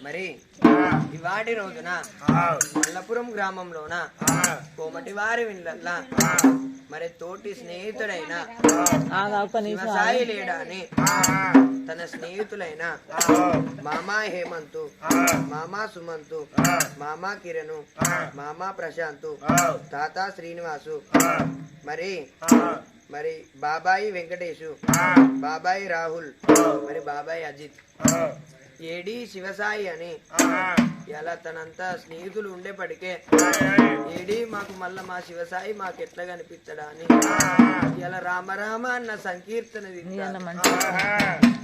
మరి ఇవాటి రోజున మల్లపురం గ్రామంలోన కోమటి వారి విల్లల్లా మరి తోటి స్నేహితుడైన శివసాయి లేడా అని తన స్నేహితులైన మామా హేమంతు మామా సుమంతు మామా కిరణు మామా ప్రశాంత్ తాత శ్రీనివాసు మరి మరి బాబాయి వెంకటేషు బాబాయి రాహుల్ మరి బాబాయి అజిత్. ఏడి శివసాయి అని ఇలా తనంతా స్నేహితులు ఉండేపటికే ఏడి మాకు మళ్ళా మా శివసాయి మాకు ఎట్లా కనిపిస్తాడా అని ఇలా రామరామ అన్న సంకీర్తన.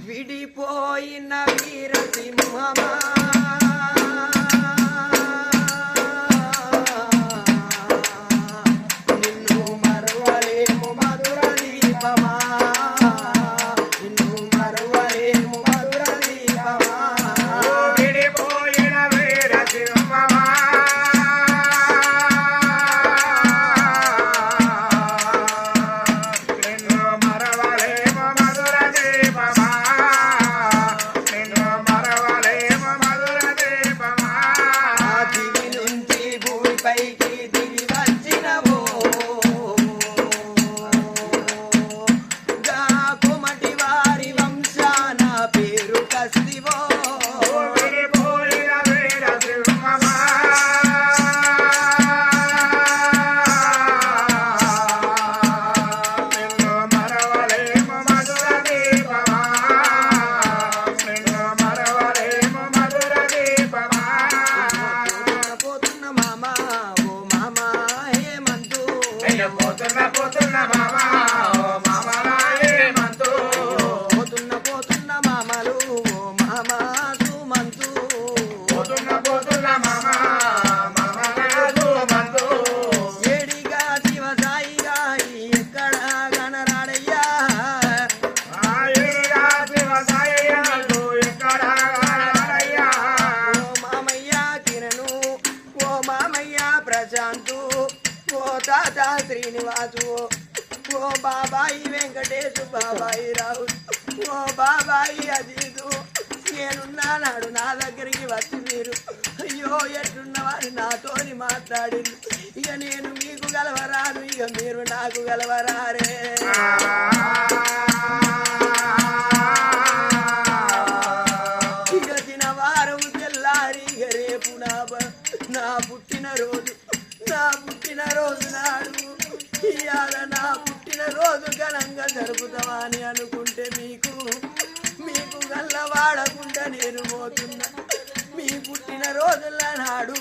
విడిపోయిన వీరసింహమా. baby. శ్రీనివాసు ఓ బాబాయి వెంకటేశు బాబాయి రాహుల్ ఓ బాబాయి అజీజు నేనున్నానాడు నా దగ్గరికి వచ్చి మీరు. అయ్యో ఎట్టున్నవారు నాతోని మాట్లాడింది. ఇక నేను మీకు గలవరాను ఇక మీరు నాకు గలవరారే. ఇక తినవారం తెల్లారి ఇక రేపు నా నా పుట్టిన రోజు నా పుట్టిన రోజు నాడు. ఇవాళ నా పుట్టిన రోజు ఘనంగా జరుపుతామని అని అనుకుంటే మీకు మీకు గల్లవాడకుండా నేను పోతున్నా. మీ పుట్టిన రోజుల నాడు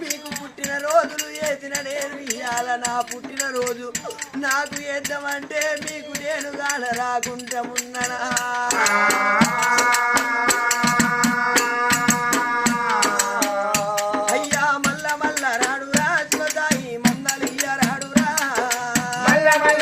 మీకు పుట్టిన రోజులు వేసిన నేను ఇయ్యాల? నా పుట్టిన రోజు నాకు ఏద్దామంటే మీకు నేను గాన రాకుండా ఉన్ననా? అయ్యా మల్ల మల్ల రాడురా శివతాయి మన్నలు ఇయ్య రాడురా. మల్ల మల్ల